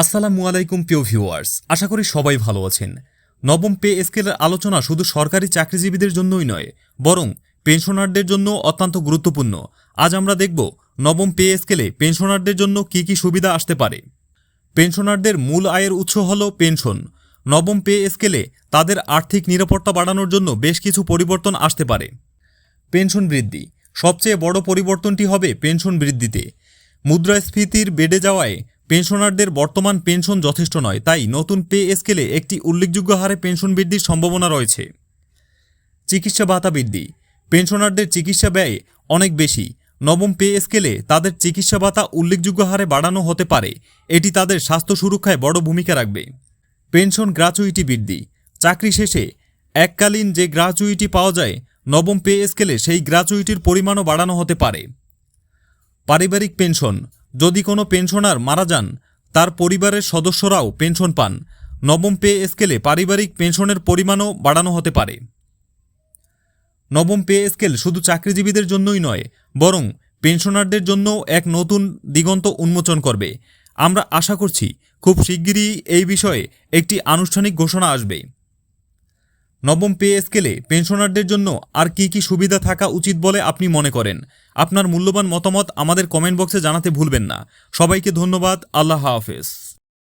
আসসালামু আলাইকুম, প্রিয় ভিউয়ার্স। আশা করি সবাই ভালো আছেন। নবম পে স্কেলের আলোচনা শুধু সরকারি চাকরিজীবীদের জন্যই নয়, বরং পেনশনারদের জন্য অত্যন্ত গুরুত্বপূর্ণ। আজ আমরা দেখব নবম পে স্কেলে পেনশনারদের জন্য কি কি সুবিধা আসতে পারে। পেনশনারদের মূল আয়ের উৎস হল পেনশন। নবম পে স্কেলে তাদের আর্থিক নিরাপত্তা বাড়ানোর জন্য বেশ কিছু পরিবর্তন আসতে পারে। পেনশন বৃদ্ধি। সবচেয়ে বড় পরিবর্তনটি হবে পেনশন বৃদ্ধিতে। মুদ্রাস্ফীতির বেড়ে যাওয়ায় পেনশনারদের বর্তমান পেনশন যথেষ্ট নয়, তাই নতুন পে স্কেলে একটি উল্লেখযোগ্য হারে পেনশন বৃদ্ধির সম্ভাবনা রয়েছে। চিকিৎসা ভাতা বৃদ্ধি, পেনশনারদের চিকিৎসা ব্যয় অনেক বেশি, নবম পে স্কেলে তাদের চিকিৎসা ভাতা উল্লেখযোগ্য হারে বাড়ানো হতে পারে, এটি তাদের স্বাস্থ্য সুরক্ষায় বড় ভূমিকা রাখবে। পেনশন গ্রাচুইটি বৃদ্ধি, চাকরি শেষে এককালীন যে গ্রাচুইটি পাওয়া যায়, নবম পে স্কেলে সেই গ্রাচুইটির পরিমাণও বাড়ানো হতে পারে। পারিবারিক পেনশন যদি কোনো পেনশনার মারা যান, তার পরিবারের সদস্যরাও পেনশন পান। নবম পে স্কেলে পারিবারিক পেনশনের পরিমাণও বাড়ানো হতে পারে। নবম পে স্কেল শুধু চাকরিজীবীদের জন্যই নয়, বরং পেনশনারদের জন্য এক নতুন দিগন্ত উন্মোচন করবে। আমরা আশা করছি খুব শিগগিরই এই বিষয়ে একটি আনুষ্ঠানিক ঘোষণা আসবে। নবম পে স্কেলে পেনশনারদের জন্য আর কি কি সুবিধা থাকা উচিত বলে আপনি মনে করেন? আপনার মূল্যবান মতামত আমাদের কমেন্ট বক্সে জানাতে ভুলবেন না। সবাইকে ধন্যবাদ। আল্লাহ হাফেজ।